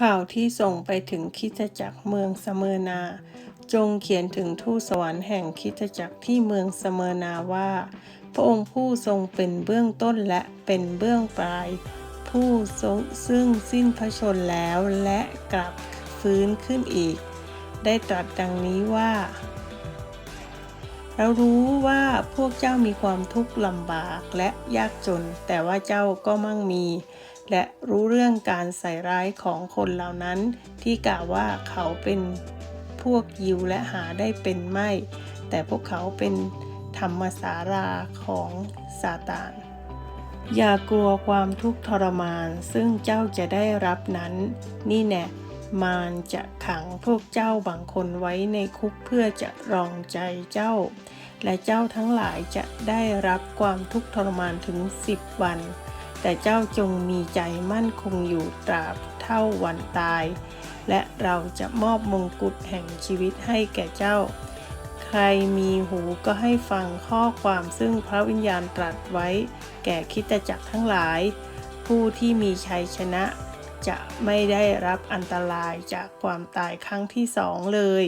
ข่าวที่ส่งไปถึงคิตจักรเมืองสเมอร์นา จงเขียนถึงทูตสวรรค์แห่งคิตจักรที่เมืองสเมอร์นาว่า พระองค์ผู้ทรงเป็นเบื้องต้นและเป็นเบื้องปลาย ผู้ทรงซึ่งสิ้นพระชนแล้วและกลับฟื้นขึ้นอีก ได้ตรัสดังนี้ว่า เรารู้ว่าพวกเจ้ามีความทุกข์ลำบากและยากจน แต่ว่าเจ้าก็มั่งมี และรู้เรื่องการใส่ร้ายของคนเหล่านั้น ที่กล่าวว่าเขาเป็นพวกยิวและหาได้เป็นไม่ แต่พวกเขาเป็นธรรมสาราของซาตาน อย่ากลัวความทุกข์ทรมานซึ่งเจ้าจะได้รับนั้น นี่แน่มารจะขังพวกเจ้าบางคนไว้ในคุกเพื่อจะรองใจเจ้า และเจ้าทั้งหลายจะได้รับความทุกข์ทรมานถึงสิบวัน แต่เจ้าจงมีใจมั่นคงอยู่ตราบเท่าวันตาย และเราจะมอบมงกุฎแห่งชีวิตให้แก่เจ้า ใครมีหูก็ให้ฟังข้อความซึ่งพระวิญญาณตรัสไว้ แก่คิตจักรทั้งหลาย ผู้ที่มีชัยชนะจะไม่ได้รับอันตรายจากความตายครั้งที่สองเลย